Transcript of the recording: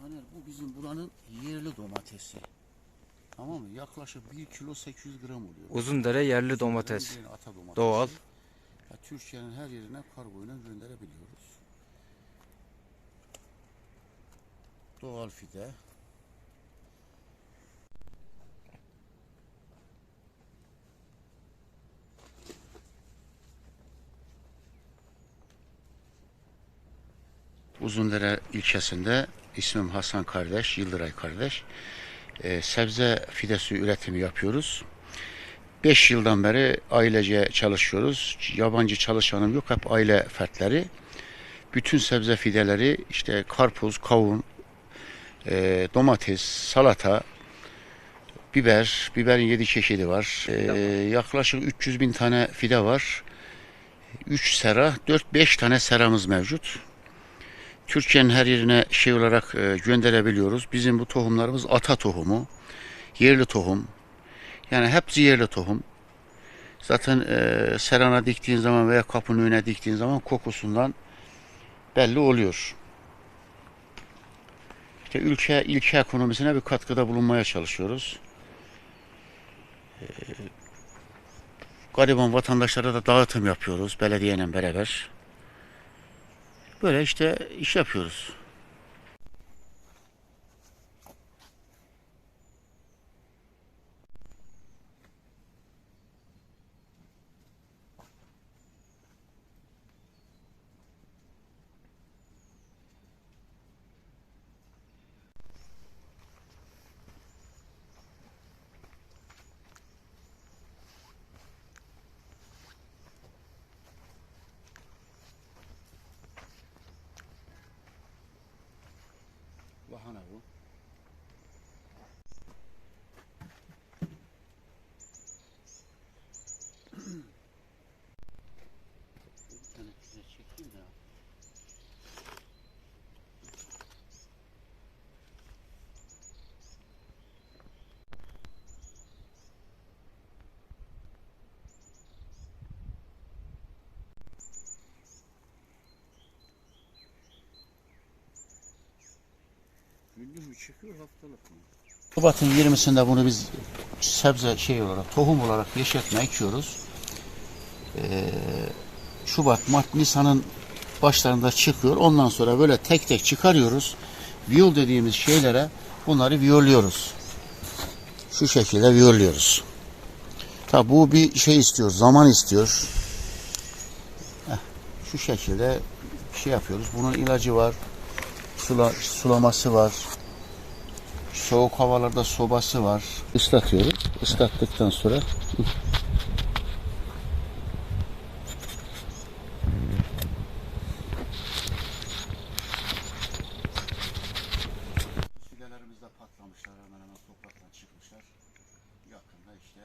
Taner bu bizim buranın yerli domatesi. Tamam mı? Yaklaşık 1 kilo 800 gram oluyor. Uzundere yerli domates. Ata domatesi. Doğal. Ya, Türkiye'nin her yerine kargoyla gönderebiliyoruz. Doğal fide. Uzundere ilçesinde ismim Hasan kardeş, Yıldıray kardeş. Ee, sebze fidesi üretimi yapıyoruz. 5 yıldan beri ailece çalışıyoruz. Yabancı çalışanım yok. Hep aile fertleri. Bütün sebze fideleri işte karpuz, kavun, e, domates, salata, biber. Biberin 7 çeşidi var. E, yaklaşık 300 bin tane fide var. 3 sera, 4-5 tane seramız mevcut. Türkiye'nin her yerine şey olarak e, gönderebiliyoruz. Bizim bu tohumlarımız ata tohumu, yerli tohum. Yani hepsi yerli tohum. Zaten e, serana diktiğin zaman veya kapının önüne diktiğin zaman kokusundan belli oluyor. İşte ülke ilçe ekonomisine bir katkıda bulunmaya çalışıyoruz. E, gariban vatandaşlara da dağıtım yapıyoruz belediyeyle beraber. Böyle işte iş yapıyoruz. Lahana bu. Bir tane güzel çekeyim de. Şubat'ın 20'sinde bunu biz sebze şey olarak, tohum olarak yeşertme ekiyoruz. Ee, Şubat, Mart, Nisan'ın başlarında çıkıyor. Ondan sonra böyle tek tek çıkarıyoruz. Viyol dediğimiz şeylere bunları viyoluyoruz. Şu şekilde viyoluyoruz. Tabi bu bir şey istiyor, zaman istiyor. Heh, şu şekilde şey yapıyoruz. Bunun ilacı var, sula, sulaması var. Soğuk havalarda sobası var. Islatıyorum. Islattıktan sonra Fidelerimiz de patlamışlar. Hemen hemen topraktan çıkmışlar. Yakında işte